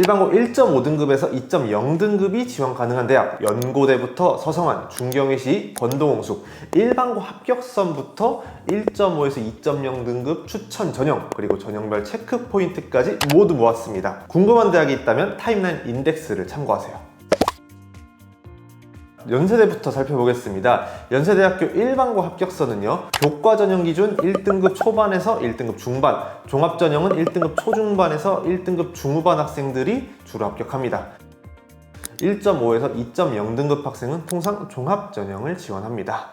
일반고 1.5등급에서 2.0등급이 지원 가능한 대학 연고대부터 서성한, 중경외시, 권도홍숙 일반고 합격선부터 1.5에서 2.0등급 추천 전형 그리고 전형별 체크 포인트까지 모두 모았습니다. 궁금한 대학이 있다면 타임라인 인덱스를 참고하세요. 연세대부터 살펴보겠습니다. 연세대학교 일반고 합격서는요, 교과 전형 기준 1등급 초반에서 1등급 중반, 종합 전형은 1등급 초중반에서 1등급 중후반 학생들이 주로 합격합니다. 1.5에서 2.0등급 학생은 통상 종합 전형을 지원합니다.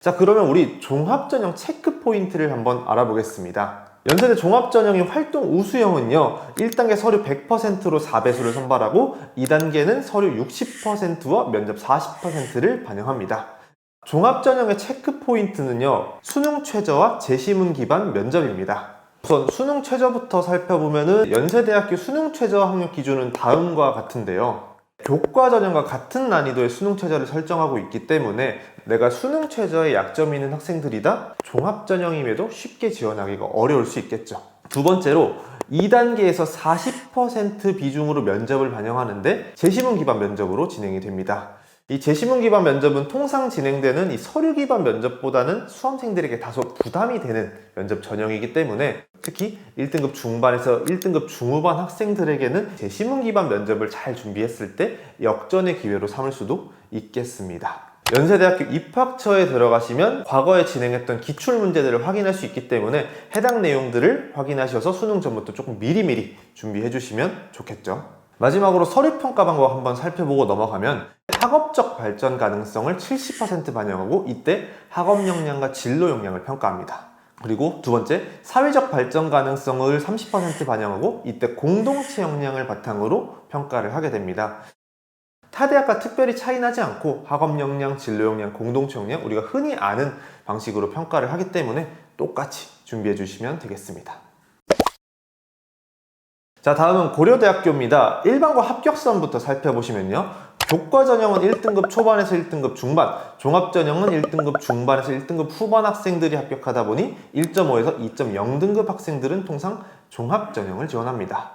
자, 그러면 우리 종합 전형 체크 포인트를 한번 알아보겠습니다. 연세대 종합전형의 활동 우수형은요 1단계 서류 100%로 4배수를 선발하고 2단계는 서류 60%와 면접 40%를 반영합니다. 종합전형의 체크 포인트는요 수능 최저와 제시문 기반 면접입니다. 우선 수능 최저부터 살펴보면 은 연세대학교 수능 최저 학력 기준은 다음과 같은데요 교과 전형과 같은 난이도의 수능 최저를 설정하고 있기 때문에 내가 수능 최저에 약점이 있는 학생들이다 종합 전형임에도 쉽게 지원하기가 어려울 수 있겠죠. 두 번째로 2단계에서 40% 비중으로 면접을 반영하는데 제시문 기반 면접으로 진행이 됩니다. 이 제시문 기반 면접은 통상 진행되는 이 서류 기반 면접보다는 수험생들에게 다소 부담이 되는 면접 전형이기 때문에 특히 1등급 중반에서 1등급 중후반 학생들에게는 제시문 기반 면접을 잘 준비했을 때 역전의 기회로 삼을 수도 있겠습니다. 연세대학교 입학처에 들어가시면 과거에 진행했던 기출 문제들을 확인할 수 있기 때문에 해당 내용들을 확인하셔서 수능 전부터 조금 미리미리 준비해 주시면 좋겠죠. 마지막으로 서류평가 방법 한번 살펴보고 넘어가면 학업적 발전 가능성을 70% 반영하고 이때 학업 역량과 진로 역량을 평가합니다. 그리고 두 번째, 사회적 발전 가능성을 30% 반영하고 이때 공동체 역량을 바탕으로 평가를 하게 됩니다. 타 대학과 특별히 차이 나지 않고 학업 역량, 진로 역량, 공동체 역량 우리가 흔히 아는 방식으로 평가를 하기 때문에 똑같이 준비해 주시면 되겠습니다. 자, 다음은 고려대학교입니다. 일반고 합격선부터 살펴보시면요. 교과 전형은 1등급 초반에서 1등급 중반, 종합 전형은 1등급 중반에서 1등급 후반 학생들이 합격하다 보니 1.5에서 2.0등급 학생들은 통상 종합 전형을 지원합니다.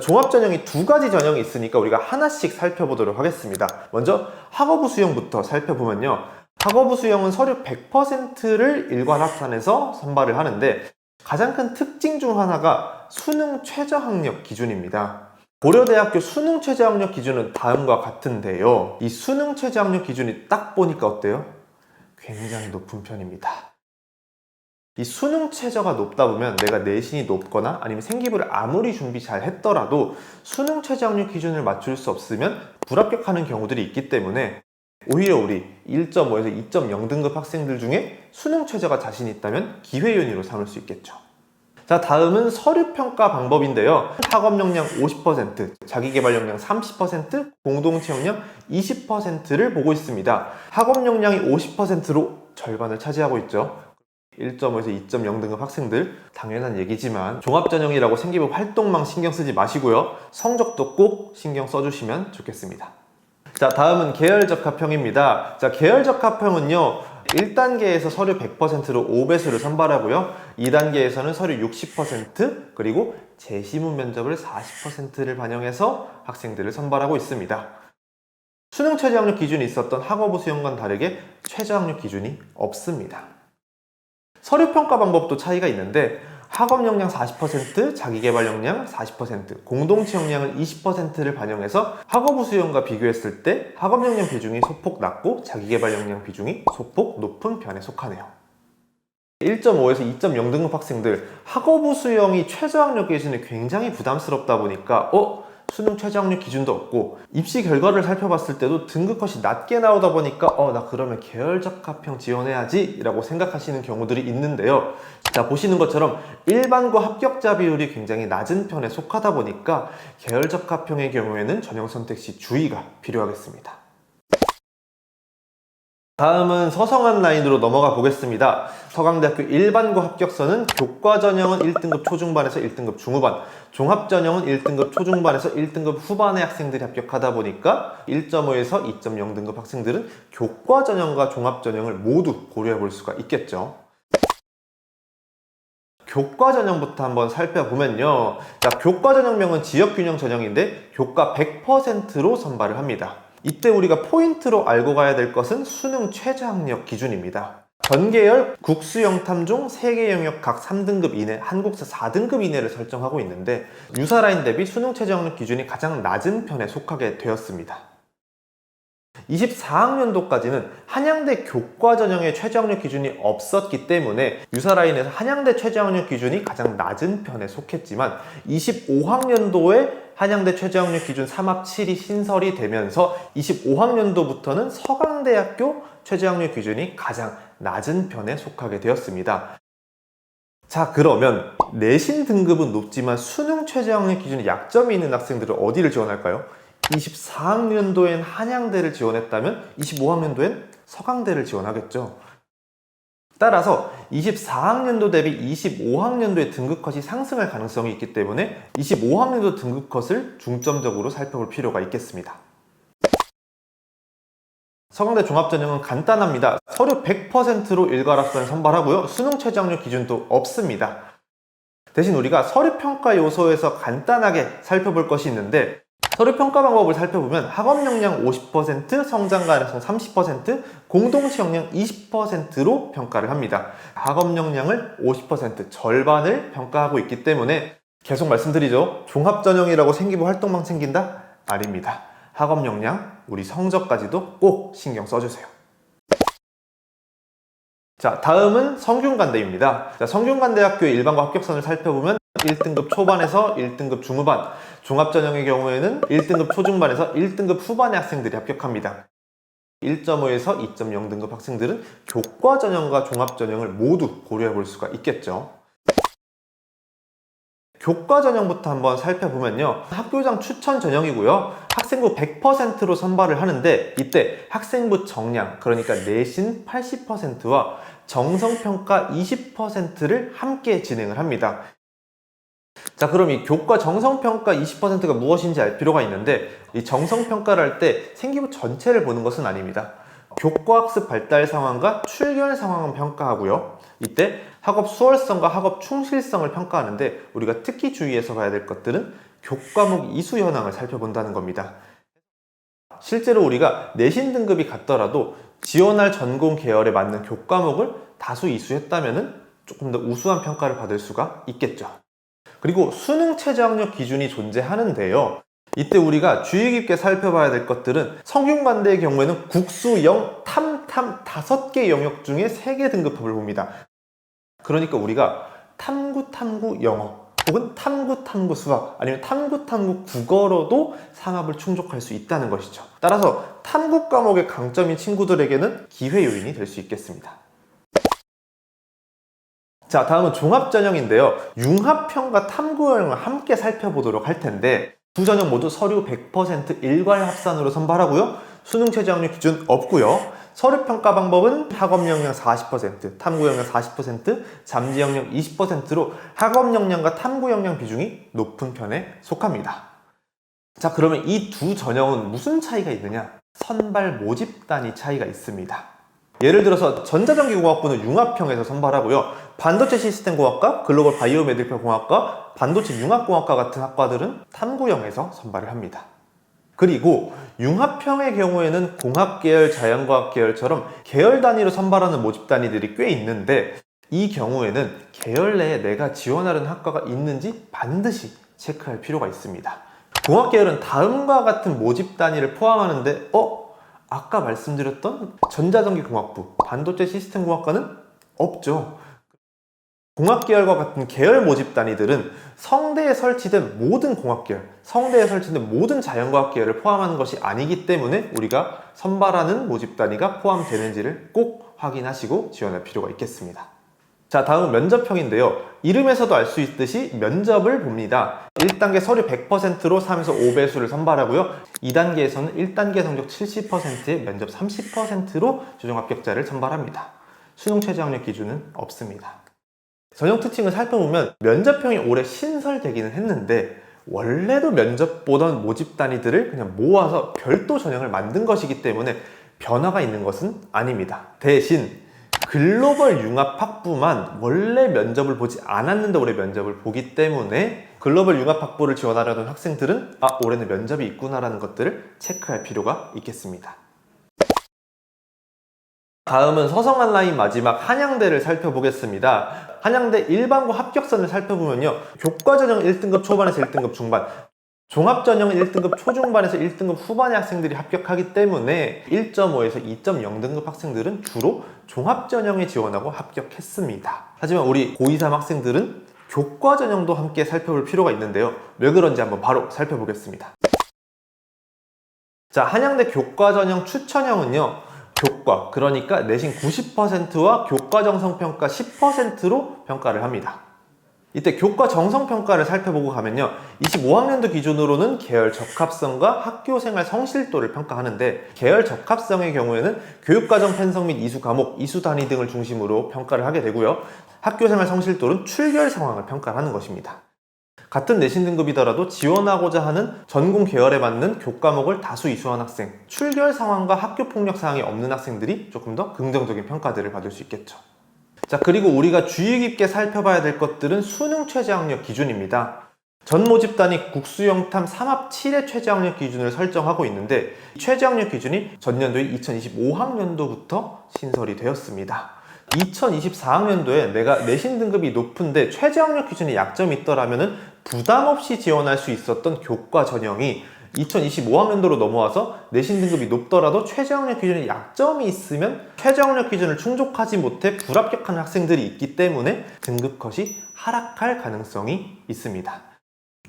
종합 전형이 두 가지 전형이 있으니까 우리가 하나씩 살펴보도록 하겠습니다. 먼저 학업부 수형부터 살펴보면요. 학업부 수형은 서류 100%를 일괄 합산해서 선발을 하는데 가장 큰 특징 중 하나가 수능 최저 학력 기준입니다. 고려대학교 수능 최저 학력 기준은 다음과 같은데요. 이 수능 최저 학력 기준이 딱 보니까 어때요? 굉장히 높은 편입니다. 이 수능 최저가 높다 보면 내가 내신이 높거나 아니면 생기부를 아무리 준비 잘 했더라도 수능 최저 학력 기준을 맞출 수 없으면 불합격하는 경우들이 있기 때문에 오히려 우리 1.5에서 2.0 등급 학생들 중에 수능 최저가 자신 있다면 기회 요인으로 삼을 수 있겠죠. 자, 다음은 서류 평가 방법인데요. 학업 역량 50%, 자기 개발 역량 30%, 공동체 역량 20%를 보고 있습니다. 학업 역량이 50%로 절반을 차지하고 있죠. 1.5에서 2.0 등급 학생들 당연한 얘기지만 종합전형이라고 생기부 활동망 신경 쓰지 마시고요. 성적도 꼭 신경 써주시면 좋겠습니다. 자, 다음은 계열적 합평입니다. 자, 계열적 합평은요. 1단계에서 서류 100%로 5배수를 선발하고요. 2단계에서는 서류 60% 그리고 재시문 면접을 40%를 반영해서 학생들을 선발하고 있습니다. 수능 최저 학력 기준이 있었던 학업부 수형과는 다르게 최저 학력 기준이 없습니다. 서류 평가 방법도 차이가 있는데 학업 역량 40%, 자기 개발 역량 40%, 공동체 역량을 20%를 반영해서 학업 수형과 비교했을 때 학업 역량 비중이 소폭 낮고 자기 개발 역량 비중이 소폭 높은 편에 속하네요. 1.5에서 2.0 등급 학생들 학업 수형이 최저 학력 기준이 굉장히 부담스럽다 보니까 어 수능 최저 학력 기준도 없고 입시 결과를 살펴봤을 때도 등급 컷이 낮게 나오다 보니까 어 나 그러면 계열적 합평 지원해야지 라고 생각하시는 경우들이 있는데요 자 보시는 것처럼 일반고 합격자 비율이 굉장히 낮은 편에 속하다 보니까 계열적 합평의 경우에는 전형 선택 시 주의가 필요하겠습니다 다음은 서성한 라인으로 넘어가 보겠습니다. 서강대학교 일반고 합격서는 교과 전형은 1등급 초중반에서 1등급 중후반, 종합 전형은 1등급 초중반에서 1등급 후반의 학생들이 합격하다 보니까 1.5에서 2.0 등급 학생들은 교과 전형과 종합 전형을 모두 고려해 볼 수가 있겠죠. 교과 전형부터 한번 살펴보면요. 자, 교과 전형명은 지역 균형 전형인데 교과 100%로 선발을 합니다. 이때 우리가 포인트로 알고 가야 될 것은 수능 최저학력 기준입니다. 전계열 국수영탐 중 3개 영역 각 3등급 이내, 한국사 4등급 이내를 설정하고 있는데 유사라인 대비 수능 최저학력 기준이 가장 낮은 편에 속하게 되었습니다. 24학년도까지는 한양대 교과 전형의 최저학력 기준이 없었기 때문에 유사라인에서 한양대 최저학력 기준이 가장 낮은 편에 속했지만 25학년도에 한양대 최저학력 기준 3합 7이 신설이 되면서 25학년도부터는 서강대학교 최저학력 기준이 가장 낮은 편에 속하게 되었습니다. 자 그러면 내신 등급은 높지만 수능 최저학력 기준에 약점이 있는 학생들은 어디를 지원할까요? 24학년도엔 한양대를 지원했다면 25학년도엔 서강대를 지원하겠죠. 따라서 24학년도 대비 25학년도의 등급 컷이 상승할 가능성이 있기 때문에 25학년도 등급 컷을 중점적으로 살펴볼 필요가 있겠습니다. 서강대 종합전형은 간단합니다. 서류 100%로 일괄합산 선발하고요. 수능 최저학력 기준도 없습니다. 대신 우리가 서류 평가 요소에서 간단하게 살펴볼 것이 있는데 서류 평가 방법을 살펴보면 학업 역량 50%, 성장 가능성 30%, 공동치 역량 20%로 평가를 합니다. 학업 역량을 50% 절반을 평가하고 있기 때문에 계속 말씀드리죠. 종합 전형이라고 생기부 활동만 생긴다? 아닙니다. 학업 역량, 우리 성적까지도 꼭 신경 써주세요. 자, 다음은 성균관대입니다. 자, 성균관대학교의 일반고 합격선을 살펴보면 1등급 초반에서 1등급 중후반, 종합전형의 경우에는 1등급 초중반에서 1등급 후반의 학생들이 합격합니다. 1.5에서 2.0 등급 학생들은 교과 전형과 종합 전형을 모두 고려해 볼 수가 있겠죠. 교과 전형부터 한번 살펴보면요. 학교장 추천 전형이고요. 학생부 100%로 선발을 하는데 이때 학생부 정량, 그러니까 내신 80%와 정성평가 20%를 함께 진행을 합니다. 자, 그럼 이 교과 정성평가 20%가 무엇인지 알 필요가 있는데 이 정성평가를 할 때 생기부 전체를 보는 것은 아닙니다. 교과 학습 발달 상황과 출결 상황을 평가하고요. 이때 학업 수월성과 학업 충실성을 평가하는데 우리가 특히 주의해서 봐야 될 것들은 교과목 이수 현황을 살펴본다는 겁니다. 실제로 우리가 내신 등급이 같더라도 지원할 전공 계열에 맞는 교과목을 다수 이수했다면 조금 더 우수한 평가를 받을 수가 있겠죠. 그리고 수능 최저학력 기준이 존재하는데요. 이때 우리가 주의 깊게 살펴봐야 될 것들은 성균관대의 경우에는 국수, 영, 탐, 탐 다섯 개 영역 중에 세개 등급합을 봅니다. 그러니까 우리가 탐구, 탐구, 영어 혹은 탐구, 탐구, 수학 아니면 탐구, 탐구, 국어로도 상합을 충족할 수 있다는 것이죠. 따라서 탐구 과목의 강점인 친구들에게는 기회 요인이 될 수 있겠습니다. 자, 다음은 종합전형인데요. 융합형과 탐구형을 함께 살펴보도록 할 텐데 두 전형 모두 서류 100% 일괄 합산으로 선발하고요. 수능 최저학력 기준 없고요. 서류 평가 방법은 학업 역량 40%, 탐구 역량 40%, 잠지 역량 20%로 학업 역량과 탐구 역량 비중이 높은 편에 속합니다. 자, 그러면 이 두 전형은 무슨 차이가 있느냐? 선발 모집단위 차이가 있습니다. 예를 들어서 전자전기공학부는 융합형에서 선발하고요. 반도체 시스템공학과, 글로벌 바이오 메디컬 공학과, 반도체 융합공학과 같은 학과들은 탐구형에서 선발을 합니다. 그리고 융합형의 경우에는 공학계열, 자연과학계열처럼 계열 단위로 선발하는 모집 단위들이 꽤 있는데 이 경우에는 계열 내에 내가 지원하는 학과가 있는지 반드시 체크할 필요가 있습니다. 공학계열은 다음과 같은 모집 단위를 포함하는데 어? 아까 말씀드렸던 전자전기공학부, 반도체 시스템공학과는 없죠. 공학계열과 같은 계열 모집 단위들은 성대에 설치된 모든 공학계열, 성대에 설치된 모든 자연과학 계열을 포함하는 것이 아니기 때문에 우리가 선발하는 모집 단위가 포함되는지를 꼭 확인하시고 지원할 필요가 있겠습니다. 자, 다음은 면접형인데요. 이름에서도 알 수 있듯이 면접을 봅니다. 1단계 서류 100%로 3에서 5배수를 선발하고요. 2단계에서는 1단계 성적 70%에 면접 30%로 최종 합격자를 선발합니다. 수능 최저학력 기준은 없습니다. 전형 특징을 살펴보면 면접형이 올해 신설되기는 했는데 원래도 면접 보던 모집 단위들을 그냥 모아서 별도 전형을 만든 것이기 때문에 변화가 있는 것은 아닙니다. 대신 글로벌 융합 학부만 원래 면접을 보지 않았는데 올해 면접을 보기 때문에 글로벌 융합 학부를 지원하려는 학생들은 아 올해는 면접이 있구나라는 것들을 체크할 필요가 있겠습니다. 다음은 서성한 라인 마지막 한양대를 살펴보겠습니다. 한양대 일반고 합격선을 살펴보면요. 교과전형 1등급 초반에서 1등급 중반, 종합전형 1등급 초중반에서 1등급 후반의 학생들이 합격하기 때문에 1.5에서 2.0등급 학생들은 주로 종합전형에 지원하고 합격했습니다. 하지만 우리 고2, 3 학생들은 교과전형도 함께 살펴볼 필요가 있는데요. 왜 그런지 한번 바로 살펴보겠습니다. 자, 한양대 교과전형 추천형은요. 교과, 그러니까 내신 90%와 교과 정성평가 10%로 평가를 합니다. 이때 교과 정성평가를 살펴보고 가면요. 25학년도 기준으로는 계열 적합성과 학교생활 성실도를 평가하는데 계열 적합성의 경우에는 교육과정 편성 및 이수 과목, 이수 단위 등을 중심으로 평가를 하게 되고요. 학교생활 성실도는 출결 상황을 평가하는 것입니다. 같은 내신 등급이더라도 지원하고자 하는 전공 계열에 맞는 교과목을 다수 이수한 학생, 출결 상황과 학교 폭력 사항이 없는 학생들이 조금 더 긍정적인 평가들을 받을 수 있겠죠. 자, 그리고 우리가 주의 깊게 살펴봐야 될 것들은 수능 최저학력 기준입니다. 전 모집단이 국수영탐 3합 7의 최저학력 기준을 설정하고 있는데 이 최저학력 기준이 전년도인 2025학년도부터 신설이 되었습니다. 2024학년도에 내가 내신 등급이 높은데 최저학력 기준에 약점이 있더라면 부담 없이 지원할 수 있었던 교과 전형이 2025학년도로 넘어와서 내신 등급이 높더라도 최저학력 기준에 약점이 있으면 최저학력 기준을 충족하지 못해 불합격하는 학생들이 있기 때문에 등급 컷이 하락할 가능성이 있습니다.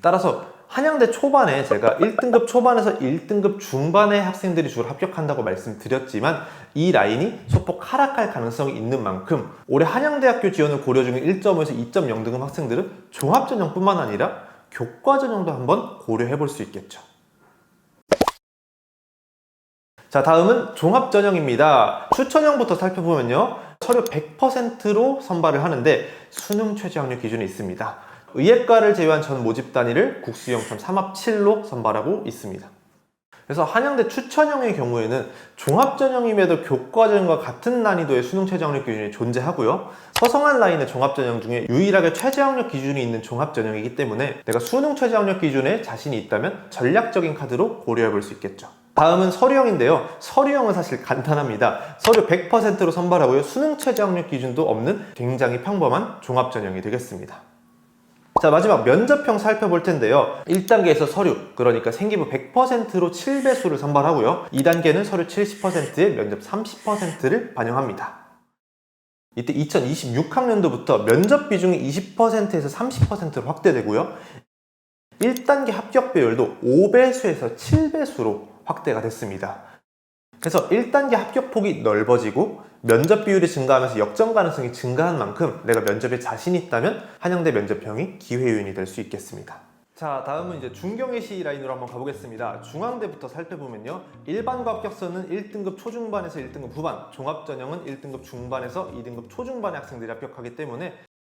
따라서 한양대 초반에 제가 1등급 초반에서 1등급 중반의 학생들이 주로 합격한다고 말씀드렸지만 이 라인이 소폭 하락할 가능성이 있는 만큼 올해 한양대학교 지원을 고려 중인 1.5에서 2.0 등급 학생들은 종합전형뿐만 아니라 교과전형도 한번 고려해 볼 수 있겠죠. 자, 다음은 종합전형입니다. 추천형부터 살펴보면요. 서류 100%로 선발을 하는데 수능 최저학력 기준이 있습니다. 의예과를 제외한 전 모집 단위를 국수형점 3합 7로 선발하고 있습니다. 그래서 한양대 추천형의 경우에는 종합전형임에도 교과전형과 같은 난이도의 수능 최저학력 기준이 존재하고요. 서성한 라인의 종합전형 중에 유일하게 최저학력 기준이 있는 종합전형이기 때문에 내가 수능 최저학력 기준에 자신이 있다면 전략적인 카드로 고려해 볼 수 있겠죠. 다음은 서류형인데요. 서류형은 사실 간단합니다. 서류 100%로 선발하고요. 수능 최저학력 기준도 없는 굉장히 평범한 종합전형이 되겠습니다. 자 마지막 면접형 살펴볼 텐데요 1단계에서 서류 그러니까 생기부 100%로 7배수를 선발하고요 2단계는 서류 70%에 면접 30%를 반영합니다 이때 2026학년도부터 면접 비중이 20%에서 30%로 확대되고요 1단계 합격 배율도 5배수에서 7배수로 확대가 됐습니다 그래서 1단계 합격 폭이 넓어지고 면접 비율이 증가하면서 역전 가능성이 증가한 만큼 내가 면접에 자신 있다면 한양대 면접형이 기회 요인이 될 수 있겠습니다. 자 다음은 이제 중경예시 라인으로 한번 가보겠습니다. 중앙대부터 살펴보면요. 일반고 합격선은 1등급 초중반에서 1등급 후반, 종합전형은 1등급 중반에서 2등급 초중반의 학생들이 합격하기 때문에